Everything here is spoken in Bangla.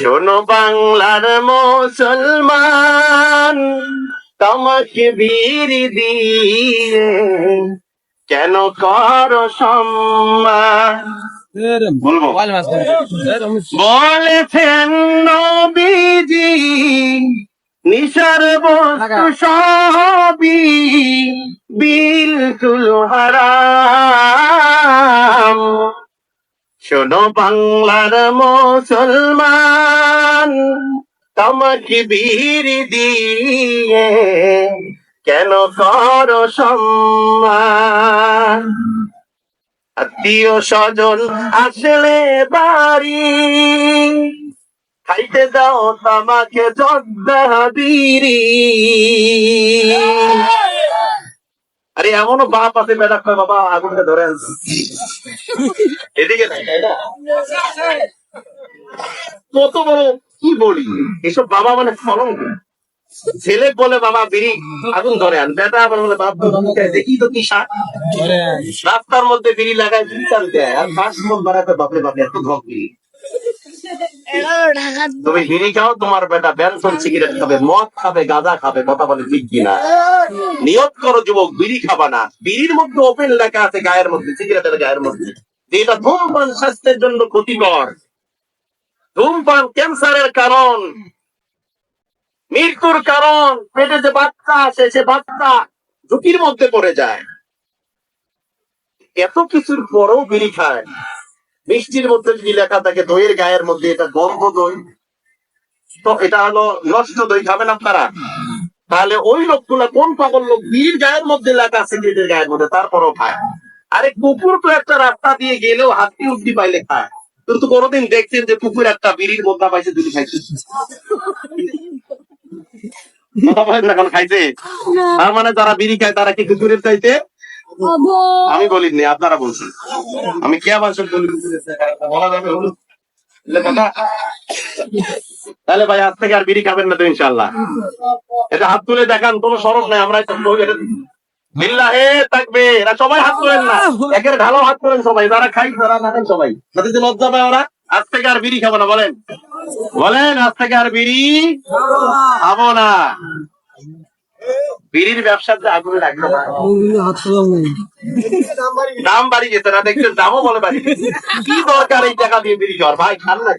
শোনো বাংলার মুসলমান তোমাকে বীর দিয়ে কেন কর সম্মান? বলব? বলেছেন নবীজি নিশার বস্তু সবই বিলকুল হারাম। শোনো বাংলার মুসলমান, তোমাকে বীর দিয়ে কেন কর সম্মান? আত্মীয় স্বজন আসলে বাড়ি, খাইতে দাও তামাকে জব্দা বিড়ি এমনও বাপ আছে বেটা কয় বাবা আগুনটা ধরে এদিকে? কত বড় কি বলি? এসব বাবা মানে ফলন ছেলে বলে বাবা বিড়ি আগুন ধরে আন। বেটা আবার বলে বাপ দেখি তো কি শাক রাস্তার মধ্যে বিড়ি লাগায় টান দেয় আর পাঁচ মন বাড়াতে বাপরে বাপরে এত ধক বিড়ি তুমি বিড়ি খাও তোমার বেটা ব্যানসন সিগারেট খাবে মদ খাবে গাঁজা খাবে কথা বলে ঠিক কিনা? নিয়ত করো যুবক বিড়ি খাবা না। বিড়ির মধ্যে ওপেন লেখা আছে গায়ের মধ্যে সিগারেটের গায়ের মধ্যে। এটা ধূমপান স্বাস্থ্যের জন্য ক্ষতিকর। ধূমপান ক্যান্সারের কারণ। মৃত্যুর কারণ। পেটে যে বাচ্চা আসে সে বাচ্চা ঝুঁকির মধ্যে পড়ে যায়। এত কিছুর পরেও বিড়ি খায়। মিষ্টির মধ্যে যদি লেখা থাকে দইয়ের গায়ের মধ্যে এটা গন্ধ দই। তো এটা হলো নষ্ট দই খাবেন আপনারা? তাহলে ওই লোকগুলা কোন পাগল লোক? বিড়ির গায়ের মধ্যে লেখা সিগারেটের গায়ের মধ্যে তারপরও খায়। আরে কুকুর তো একটা রাস্তা দিয়ে গেলেও হাতি উঠি পাইলে খায়। কিন্তু কোনোদিন দেখছেন যে কুকুর একটা বিড়ির মধ্যে পাইছে দুটি খাইছে? কথা বলেন এখন খাইছে? তার মানে যারা বিড়ি খায় তারা কি কুকুরের চাইতে? আমি বলিনি, আপনারা বলছেন। আমি কে সব বলি? বলা তাহলে ভাই আজ থেকে আর বিড়ি খাবেন না তো ইনশাল্লাহ এটা হাত তুলে দেখান, কোনো সরব নাই আমরা হাত না। হাত না থেকে আর বিড়ি খাব না, বলেন। বলেন, আজ থেকে আর বিড়ি খাব না। বিড়ির ব্যবসার যে আগুন লাগল দাম বাড়ি যেত না দেখছেন? দামও বলে বাড়ি কি দরকার এই টাকা দিয়ে বিড়ি খাওয়ার ভাই, খান না